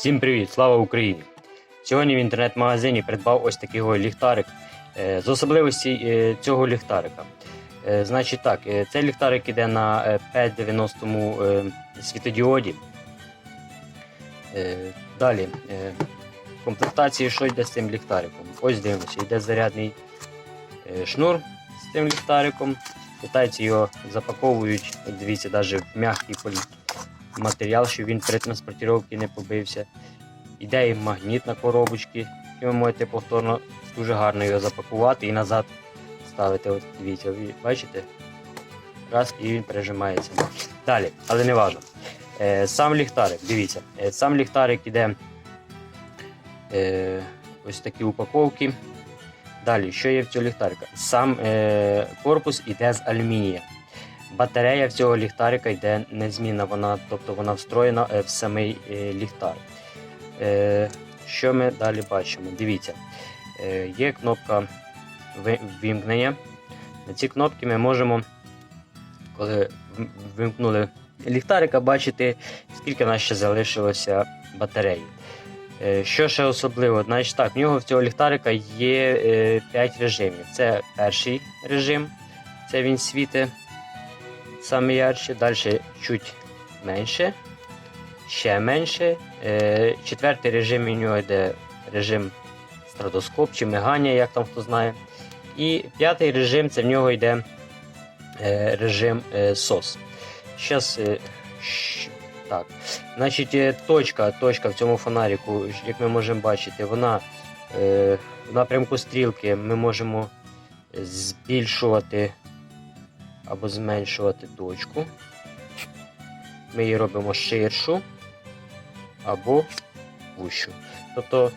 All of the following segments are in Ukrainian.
Всім привіт, слава Україні! Сьогодні в інтернет-магазині придбав ось такий ліхтарик. Е, З особливостей е, цього ліхтарика. Е, Значить так, цей ліхтарик іде на е, 590 е, світодіоді. Далі, в комплектації, що йде з цим ліхтариком? Ось дивимося, йде зарядний шнур з цим ліхтариком. Китайці його запаковують, дивіться, навіть в м'який матеріал, щоб він при транспортировці не побився. Іде і магніт на коробочці, і ви можете повторно дуже гарно його запакувати і назад ставити. От дивіться, ви бачите? Раз і він прижимається. Далі, але не важливо. Е, сам ліхтарик, дивіться, е, сам ліхтарик іде е, ось такі упаковки. Далі, що є в цього ліхтарика? Сам е, корпус іде з алюмінія. Батарея цього ліхтарика йде незмінна, вона, тобто вона встроєна е, в самий е, ліхтар. Е, що ми далі бачимо? Дивіться, є кнопка ви- вимкнення. На ці кнопки ми можемо, коли вимкнули ліхтарика, бачити, скільки в нас ще залишилося батареї. Що ще особливо? Значить так, в нього в цього ліхтарика є 5 режимів. Це перший режим, це він світить саме ярче, далі чуть менше, ще менше. Е, Четвертий режим у нього йде режим стратоскоп чи мигання, як там хто знає. І п'ятий режим це в нього йде е, режим SOS. Е, щ- так. Значить, точка, точка в цьому фонаріку, як ми можемо бачити, вона е, в напрямку стрілки ми можемо збільшувати або зменшувати точку. Ми її робимо ширшу або вущу. Тобто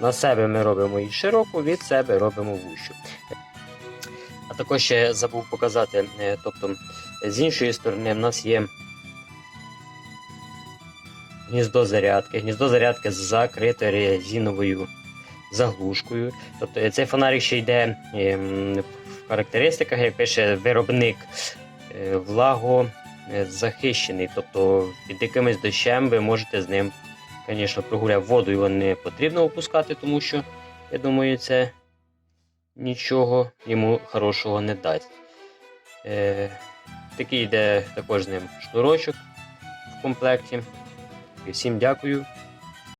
на себе ми робимо її широку, від себе робимо вущу. А також ще забув показати, е, тобто з іншої сторони в нас є гніздо зарядки. Гніздо зарядки закрите резиновою заглушкою. Тобто е, цей фонарик ще йде ем, в характеристиках, як пише виробник е, влагозахищений. Тобто під якимось дощем ви можете з ним, звісно, прогуляти. Воду його не потрібно опускати, тому що, я думаю, це нічого йому хорошого не дасть. Е, такий йде також з ним шнурочок в комплекті. Всім дякую.